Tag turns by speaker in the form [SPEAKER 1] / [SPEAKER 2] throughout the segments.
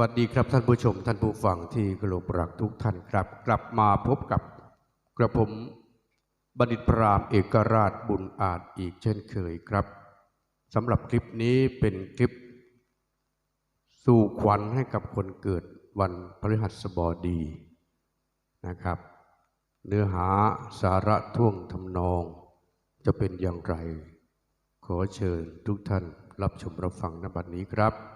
[SPEAKER 1] วัสดีครับท่านผู้ชมท่านผู้ฟังที่เคารพรักทุกท่านครับ กลับมาพบกับกระผมบัณฑิตพรามเอกราชบุญอาจอีกเช่นเคยครับสำหรับคลิปนี้เป็นคลิป สู่ขวัญให้กับคนเกิดวันพฤหัสบดีนะครับ เนื้อหาสาระท่วงทำนอง จะเป็นอย่างไร ขอเชิญทุกท่านรับชมรับฟังณบัดนี้ครับ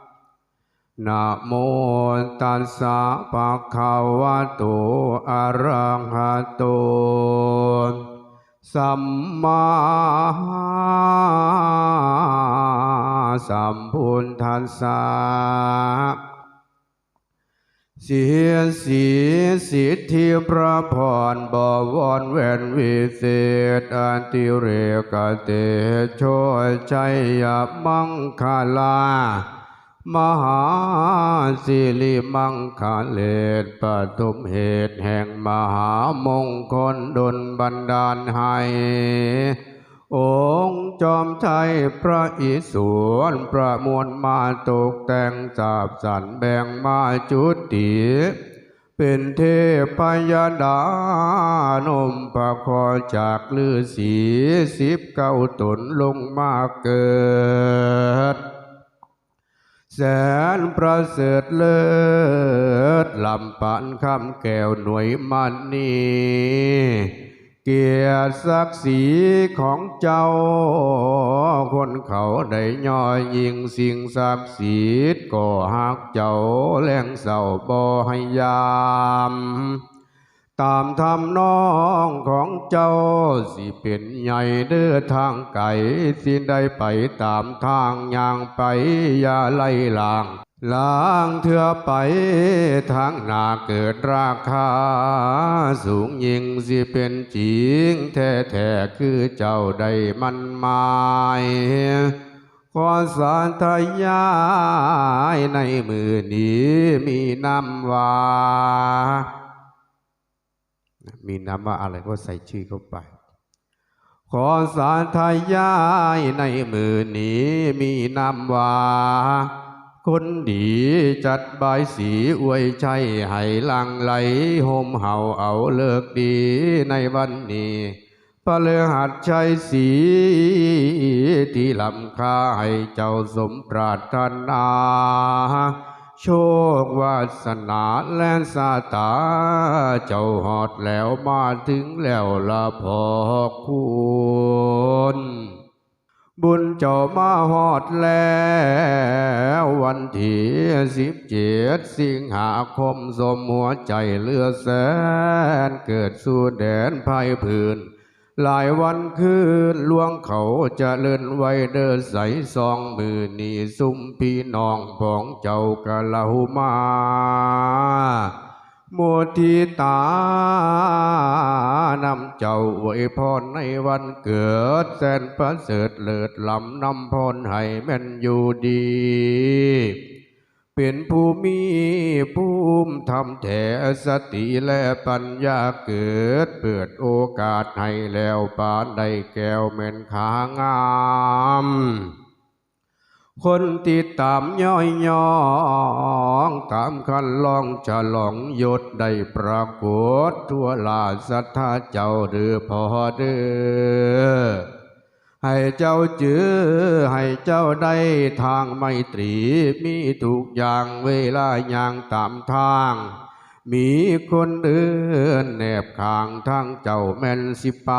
[SPEAKER 1] นะโมตัสสะภะคะวะโตอะระหะโต สัมมาสัมพุทธัสสะเสียสีสิทธิพระพรบวรเวนวิเศษอันติเรกเตโชยชัยยมังคาลา มหาสิริมังคาเลศปฐมเหตุแห่งมหามงคลดลบันดาลให้องค์จอมไทยพระอิศวรประมวลมาตกแต่งสาบสันแบ่งมาจุติเป็นเทพยดานมประคอจากลือสีสิบเก้าตนลงมาเกิด แสนประเสริฐเลิศลำปันคำแก้วหน่วยมันนีเกียรติศักดิ์ศรีของเจ้า คนเขาได้ย่อยิงสิ่งศักดิ์สิทธิ์ก็หักเจ้าแรงเศร้าบ่ให้ยาม ตามทำน้องของเจ้าสิเป็นใหญ่เด้อทางไก่สิได้ไปตามทางย่างไปอย่าไล่ลางลางเถื่อไปทางหนาเกิดราคา สูงยิ่งสิเป็นจริงแท้แท้ๆคือเจ้าได้มันหมายขอสารทายายในมือนี้มีน้ำวา มีนามว่าอะไรก็ใส่ชื่อเข้าไป ขอสารทายายในมือนี้มีนามว่า คนดีจัดบายสีอวยชัยให้ลังไหลโฮมเห่าเอาเลิกดีในวันนี้พระเลืหัดชัยสีที่ลำคาให้เจ้าสมปรารถนา โชควาสนาและสาตา เจ้าหอดแล้วมาถึงแล้วละพอคุณบุญเจ้ามาหอดแล้ว วันที่สิบเจ็ดสิงหาคมสมหัวใจเลือแสน เกิดสู่แดนภัยพื้น หลายวันคืนลวงเขาจะเลื่อนไว้เดินใสซองมือนี่ซุ่มพี่น้องผองเจ้ากะเลามาโมทีตานำเจ้าอวยพรในวันเกิดแสนประเสริฐเลิศลำนำพรให้แม่นอยู่ดี เป็นผู้มีภูมิธรรมแท้สติและปัญญาเกิด เปิดโอกาสให้แล้วปานได้แก้วเม่นขางาม คนติดตามย่อยย่องตามคันลองฉลองยศได้ปรากฏทั่วลาศรัทธาเจ้าเดือพอเด้อ ให้เจ้าเจือให้เจ้าได้ทางไมตรีมีทุกอย่างเวลาอย่างตามทาง มีคนเดินแนบข้างทางเจ้าแม่นสิไป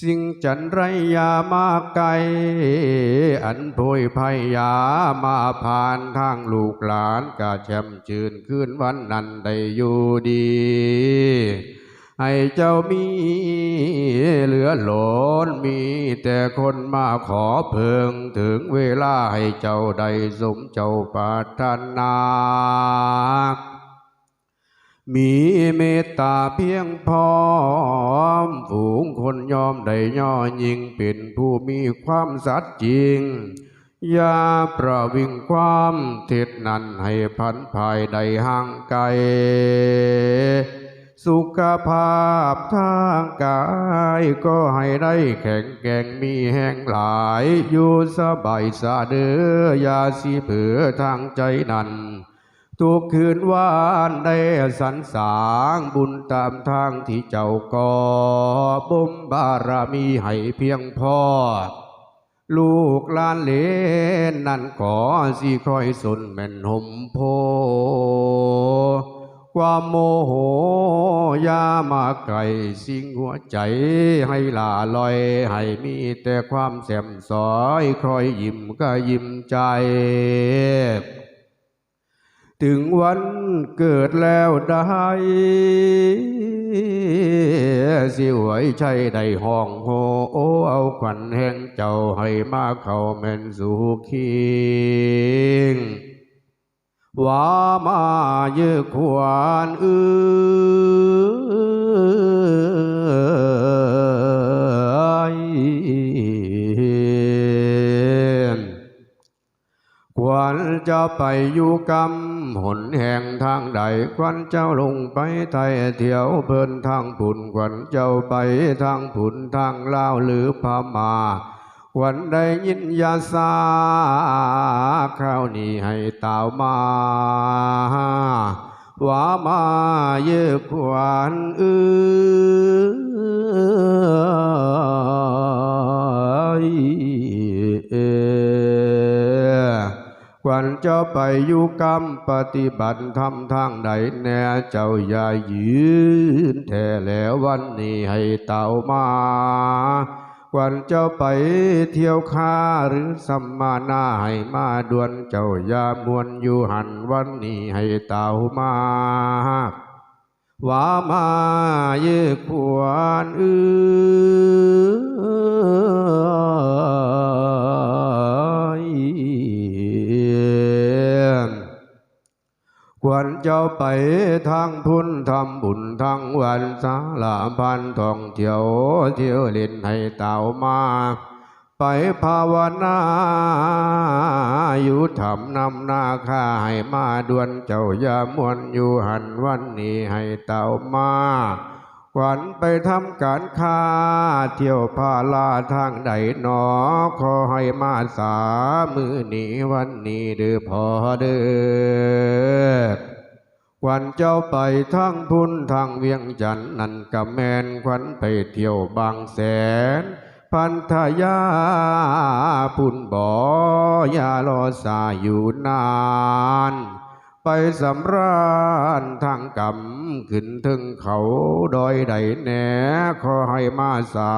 [SPEAKER 1] สิ่งจันไรยามาไกล อันโพยภัยยามาผ่านทางลูกหลานกะแช่มจืนขึ้นวันนั้นได้อยู่ดี ให้เจ้ามีเหลือหลนมีแต่คนมาขอเพิงถึงเวลาให้เจ้าได้สมเจ้าปรารถนามีเมตตาเพียงพร้อมฝูงคนยอมได้ย่อยิ่งเป็นผู้มีความสัตย์จริง อย่าประวิงความเท็จนั้นให้พันภายใดห่างไกล สุขภาพทางกายก็ให้ได้แข็งแกร่งมีแห่งหลายอยู่สบายสาเดือยาสีเผือทางใจนั้นทุกคืนวานได้สรรสางบุญตามทางที่เจ้าก่อบุมบารมีให้เพียงพอลูกลานเลนนั่นขอสิคอยสนแม่นหมโพ ความโมโหยามาไกลสิ่งหัวใจให้ลาลอย ให้มีแต่ความแสมสอยคอยยิ้มก็ยิ้มใจ ถึงวันเกิดแล้วได้สิหวยใช่ได้ห้องโหเอาขวัญแห่งเจ้าให้มาเข้าแม่นสู่คิง ว่ามาเยควานอืนควันจะไปอยู่กำหนแห่งทางใดควันเจ้าลงไปไทยเที่ยวเพิ่นทางผุนควันเจ้าไปทางผุนทางลาวหรือพม่า วันใดยินยาสาข้าวนี้ให้ตาวมาว่ามาเยอะขวานอือกวันเจ้าไปอยู่กรรมปฏิบัติทำทางใดแน่เจ้าอย่ายืนแท้แล้ววันนี้ให้เต่ามา วันเจ้าไปเที่ยวค้าหรือสัมมานาให้มาดวนเจ้าอย่ามวนอยู่หันวันนี้ให้เต่ามาว่ามาเยอะควนอือ ควรเจ้าไปทางพุนทำบุญทางวันสาลาพันทองเที่ยวเที่ยวเล่นให้เต่ามา ไปภาวนาอยู่ทำนำนาข้าให้มาดวนเจ้าอย่ามวนอยู่หันวันนี้ให้เต่ามา ขวัญไปทำการค้า เที่ยวพาลาทางใดหนอ ขอให้มาสามือนี้วันนี้เด้อพอเด้อขวันเจ้าไปทางพุนทางเวียงจันนั่นกับแมนควันไปเที่ยวบางแสน พันธยาพุ่นบ่อยารอสาอยู่นาน ไปสำราญทางกำขึ้นถึงเขาดอยใดแหน่ขอให้มาสา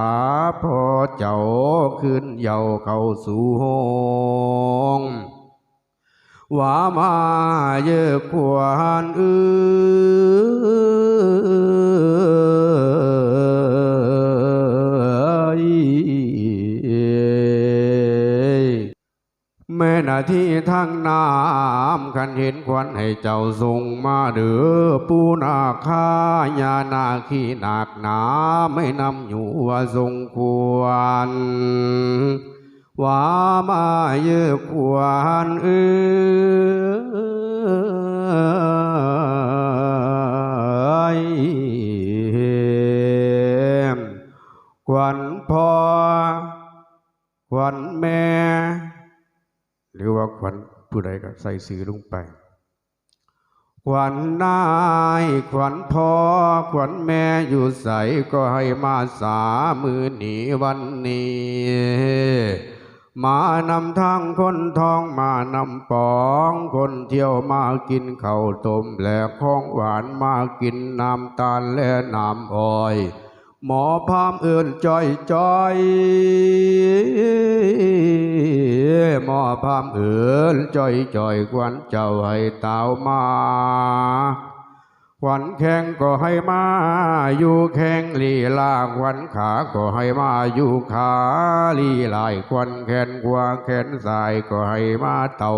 [SPEAKER 1] พอเจ้าขึ้นเยาเข้าสู่ห้องว่ามาเยอะกว่านอื่น แม่นาที่ทางน้ำคันเห็นควันให้เจ้าส่งมาเด้อปูนาคายานาขีหนักหนาไม่นำอยู่ว่าทรงควรว่ามาเยอะกว่าอันอื่นขวัญพ่อขวัญแม่ หรือว่าขวัญผู้ใดก็ใส่สื่อลงไป ขวัญนายขวัญพ่อขวัญแม่อยู่ใสก็ให้มาสามือหนีวันนี้ มานำทางคนทองมานำปองคนเที่ยวมากินข้าวต้มและของหวานมากินน้ำตาลและน้ำอ้อย หมอพามเอื่นจอยจอยหมอพามเอื่นจอยจอยควันเจ้าให้เต่ามาขวัญแข้งก็ให้มาอยู่แข้งลีลาขวัญขาก็ให้มาอยู่ขาลีลายขวัญแขนกวางแขนสายก็ให้มาเต่า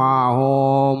[SPEAKER 1] มาโฮม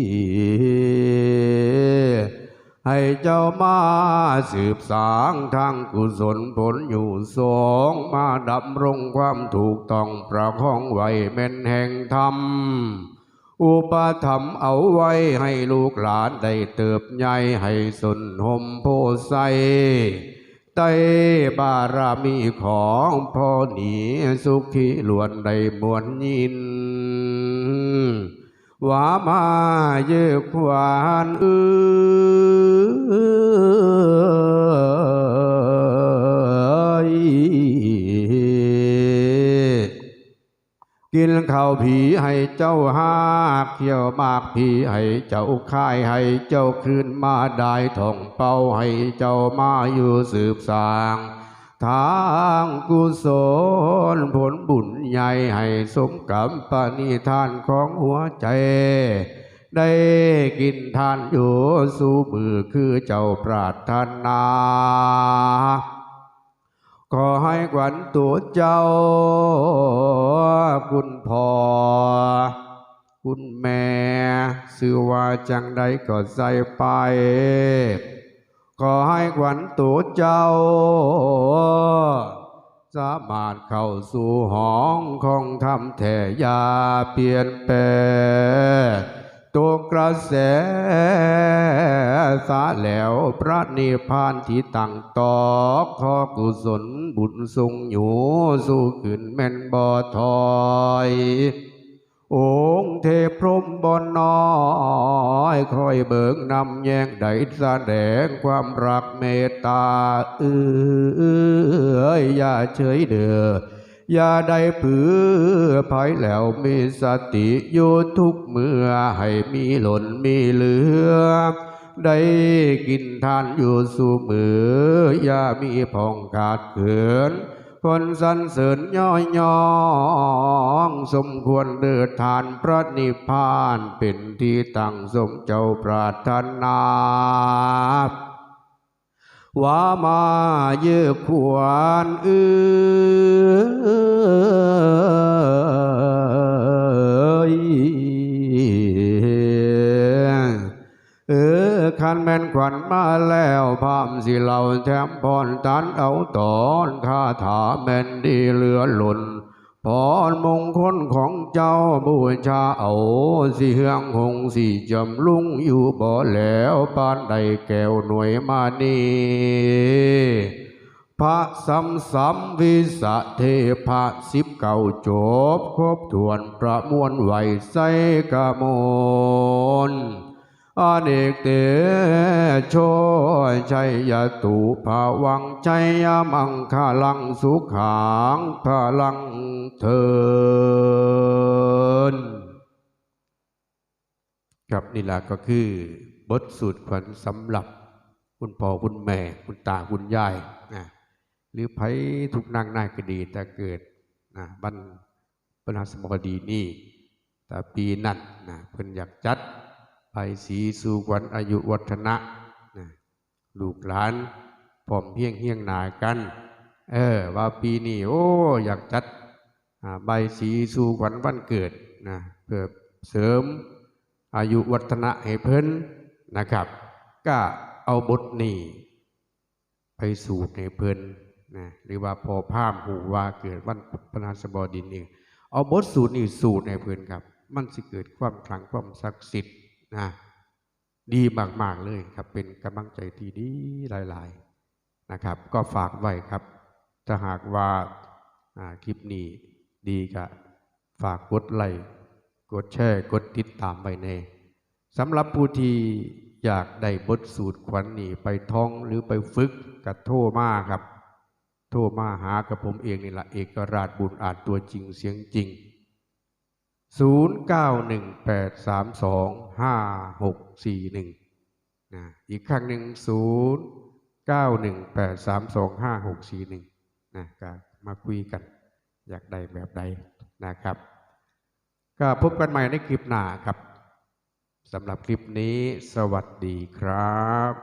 [SPEAKER 1] ให้เจ้ามาสืบสางทางกุศลผลอยู่สองมาดำรงความถูกต้องประคองไว้เม่นแห่งธรรม อุปธรรมเอาไว้ให้ลูกหลานได้เติบใหญ่ให้สนหมโพไซไตบารามีของพ่อหนีสุขีล้วนได้มวลยิน ว่ามาเยือกขวานเอ้กินข้าวผีให้เจ้าหากเขี่ยวมากผีให้เจ้าค่ายให้เจ้าคืนมาได้ท่องเป้าให้เจ้ามาอยู่สืบสาง ทางกุศลผลบุญใหญ่ให้สมกับปณิธานของหัวใจ ได้กินทานอยู่สู่มือคือเจ้าปรารถนาขอให้ขวัญตัวเจ้า คุณพ่อคุณแม่สื่อว่าจังใดก็ใส่ไป ขอให้ขวัญตัวเจ้า สามารถเข้าสู่ห้องของธรรมแท่ยาเปลี่ยนแปลงตัวกระแสสาแล้วพระนิพพานที่ตั้งตอกขอกุศลบุญทรงอยู่ สู้ขึ้นแม่นบ่อถอย องค์เทพพรมบนน้อยคอยเบิกนำแยงได้แสดงความรักเมตตาเอ้ยอย่าเฉยเดืออย่าได้ผือภัยแล้วมีสติอยู่ทุกเมื่อให้มีหล่นมีเหลือ ได้กินทานอยู่สู่มือ อย่ามีพองขาดเขิน คนสรรเสริญย่อยย่องสมควรเดือดทานพระนิพพานเป็นที่ตั้งสมเจ้าปรารถนาว่ามาเยือขวานเอ้ยเออ คันแม่นขวัญมาแล้วพามสิเราแถมพรตันเอาตอนคาถาแม่นดีเหลือหล่นพรมงคลของเจ้าบูชาเอาสิเฮืองหงสิจำลุงอยู่บ่แล้วปานใดแก้วหน่วยมานีพระสัมสัมวิสะเทพะสิบเก่าจบครบถ้วนประมวลไหวใสกมน อเนกเตโชยชัยยตุภาวังใจยมังคาลังสุขังพลังเทินครับนี่แหละก็คือบทสูตรขวัญสำหรับคุณพ่อคุณแม่คุณตาคุณยายนะหรือไผทุกนางนายก็ดีแต่เกิดนะบรรพนาสมบดีนี่แต่ปีนั้นนะเพิ่นอยากจัด ไปสีสู่ขวัญอายุวัฒนะลูกหลานพร้อมเพียงเฮียงหนากัน เออ ว่าปีนี้โอ้อยากจัดใบสีสู่ขวัญวันเกิดนะเพื่อเสริมอายุวัฒนะให้เพิ่นนะครับ ก็เอาบทนี้ไปสูตรให้เพิ่นนะหรือว่าพอพามหูว่าเกิดวันพนาสบดินเองเอาบทสูตรนี่สูตรให้เพิ่นครับ มันสิเกิดความขลังความศักดิ์สิทธิ์ นะดีมากๆเลยครับ เป็นกำลังใจที่ดีหลาย ๆนะครับ ก็ฝากไว้ครับ ถ้าหากว่าคลิปนี้ดีก็ฝากกดไลค์กดแชร์กดติดตามไว้ในสำหรับผู้ที่อยากได้บทสูตรขวัญนี่ไปท่องหรือไปฝึกกับโทมาครับ โทมาหากับผมเองนี่แหละเอกราชบุญอาจตัวจริงเสียงจริง 0918325641นะอีกครั้งหนึ่ง0เก้าหนึ่งแปดสามสองห้าหกสี่หนึ่งนะก็มาคุยกัน อยากได้แบบใดนะครับ ก็พบกันใหม่ในคลิปหน้าครับสำหรับคลิปนี้สวัสดีครับ